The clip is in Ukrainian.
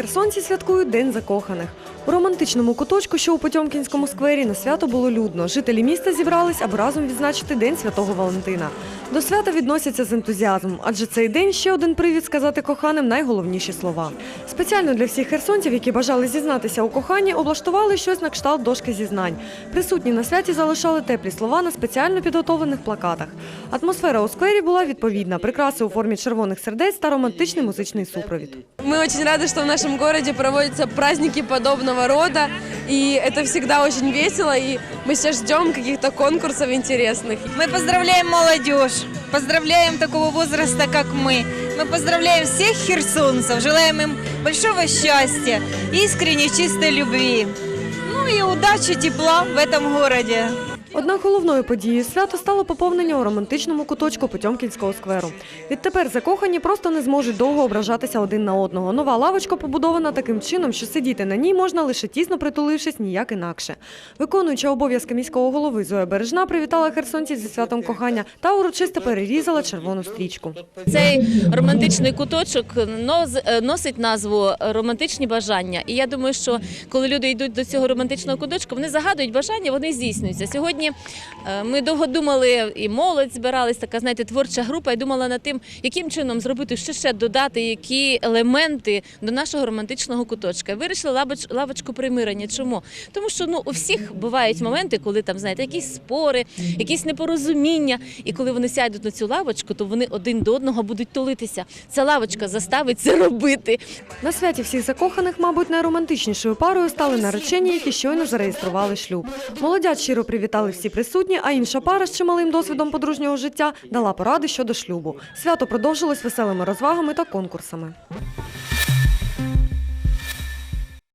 херсонці святкують День закоханих. У романтичному куточку, що у Потьомкінському сквері, на свято було людно. Жителі міста зібрались, аби разом відзначити День Святого Валентина. До свята відносяться з ентузіазмом, адже цей день ще один привід сказати коханим найголовніші слова. Спеціально для всіх херсонців, які бажали зізнатися у коханні, облаштували щось на кшталт дошки зізнань. Присутні на святі залишали теплі слова на спеціально підготовлених плакатах. Атмосфера у сквері була відповідна: прикраси у формі червоних сердець та романтичний музичний супровід. Мы очень рады, что в нашем городе проводятся праздники подобного рода, и это всегда очень весело, и мы сейчас ждем каких-то конкурсов интересных. Мы поздравляем молодежь, поздравляем такого возраста, как мы. Мы поздравляем всех херсонцев, желаем им большого счастья, искренней чистой любви. Ну и удачи, тепла в этом городе. Однак головною подією свято стало поповнення у романтичному куточку Потьомкінського скверу. Відтепер закохані просто не зможуть довго ображатися один на одного. Нова лавочка побудована таким чином, що сидіти на ній можна лише тісно притулившись ніяк інакше. Виконуюча обов'язки міського голови Зоя Бережна привітала херсонців зі святом кохання та урочисто перерізала червону стрічку. Цей романтичний куточок е, носить назву романтичні бажання. І я думаю, що коли люди йдуть до цього романтичного куточку, вони загадують бажання, вони здійснюються. Сьогодні е, ми довго думали, і молодь збиралась, така знаєте, творча група, і думала над тим, яким чином зробити, що ще додати, які елементи до нашого романтичного куточка. Вирішили лавоч- лавочку примирення. Чому? Тому що ну у всіх бувають моменти, коли там знаєте, якісь спори, якісь непорозуміння. І коли вони сядуть на цю лавочку, то вони один до одного будуть тулитися. Ця лавочка заставить це робити. На святі всіх закоханих, мабуть, найромантичнішою парою стали наречені, які щойно зареєстрували шлюб. Молодят щиро привітали всі присутні, а інша пара з чималим досвідом подружнього життя дала поради щодо шлюбу. Свято продовжилось веселими розвагами та конкурсами.